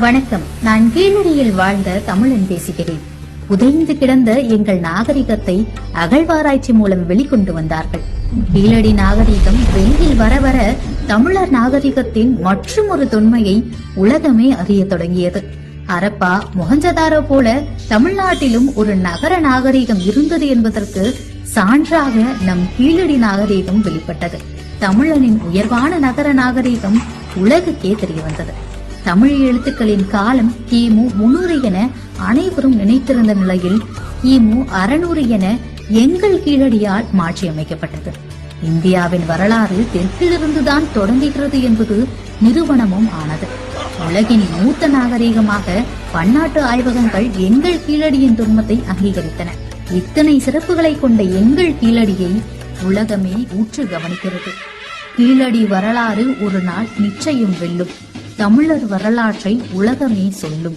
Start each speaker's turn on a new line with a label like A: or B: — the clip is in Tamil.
A: வணக்கம். நான் கீழடியில் வாழ்ந்த தமிழன் பேசுகிறேன். புதைந்து கிடந்த எங்கள் நாகரிகத்தை அகழ்வாராய்ச்சி மூலம் வெளிக்கொண்டு வந்தார்கள். கீழடி நாகரிகம் வெளியில் வர வர தமிழர் நாகரிகத்தின் மற்றும் ஒரு தொன்மையை உலகமே அறிய தொடங்கியது. அரப்பா மொஹஞ்சதாரோ போல தமிழ்நாட்டிலும் ஒரு நகர நாகரிகம் இருந்தது என்பதற்கு சான்றாக நம் கீழடி நாகரிகம் வெளிப்பட்டது. தமிழனின் உயர்வான நகர நாகரிகம் உலகுக்கே தெரிய வந்தது. தமிழ் எழுத்துக்களின் காலம் கிமு முன்னூறு என அனைவரும் நினைத்திருந்த நிலையில் கிமு அறுநூறு என எங்கள் கீழடியால் மாற்றியமைக்கப்பட்டது. இந்தியாவின் வரலாறு தெற்கிலிருந்துதான் தொடங்குகிறது என்பது நிறுவனமும் ஆனது. உலகின் மூத்த நாகரீகமாக பன்னாட்டு ஆய்வகங்கள் எங்கள் கீழடியின் துன்பத்தை அங்கீகரித்தன. இத்தனை சிறப்புகளை கொண்ட எங்கள் கீழடியை உலகமே உற்று கவனிக்கிறது. கீழடி வரலாறு ஒரு நாள் நிச்சயம் வெல்லும். தமிழர் வரலாற்றை உலகமே சொல்லும்.